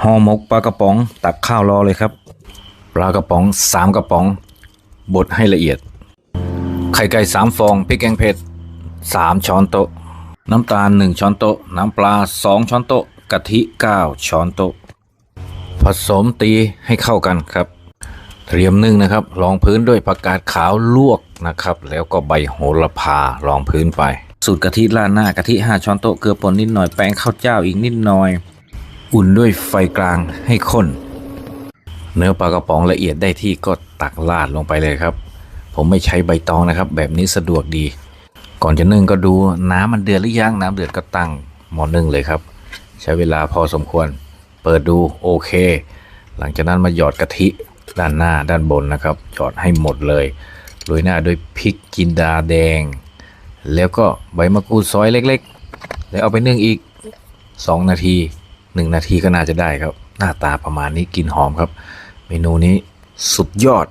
ห่อหมกปลากระป๋อง ตักข้าวรอเลยครับ ปลากระป๋องสามกระป๋อง บดให้ละเอียด ไข่ไก่สามฟองพริกแกงเผ็ดสามช้อนโต๊ะ น้ำตาลหนึ่งช้อนโต๊ะ น้ำปลาสองช้อนโต๊ะกะทิเก้าช้อนโต๊ะ ผสมตีให้เข้ากันครับ เตรียมนึ่งนะครับรองพื้นด้วยผักกาดขาวลวกนะครับ แล้วก็ใบโหระพารองพื้นไป สูตรกะทิราดหน้ากะทิ5ช้อนโต๊ะเกลือป่นนิดหน่อยแป้งข้าวเจ้าอีกนิดหน่อย อุ่นด้วยไฟกลางให้ข้น เนื้อปลากระป๋องละเอียดได้ที่ก็ตักราดลงไปเลยครับ ผมไม่ใช้ใบตองนะครับ แบบนี้สะดวกดี ก่อนจะนึ่งก็ดูน้ำมันเดือดหรือยังน้ำเดือดก็ตั้งหม้อนึ่งเลยครับ ใช้เวลาพอสมควร เปิดดูโอเค หลังจากนั้นมาหยอดกะทิด้านหน้าด้านบนนะครับหยอดให้หมดเลยโรยหน้าด้วยพริกจินดาแดง แล้วก็ใบมะกรูดซอยเล็ก ๆ แล้วเอาไปนึ่งอีก 2 นาที 1 นาทีก็น่าจะได้ครับ หน้าตาประมาณนี้กลิ่นหอมครับ เมนูนี้สุดยอด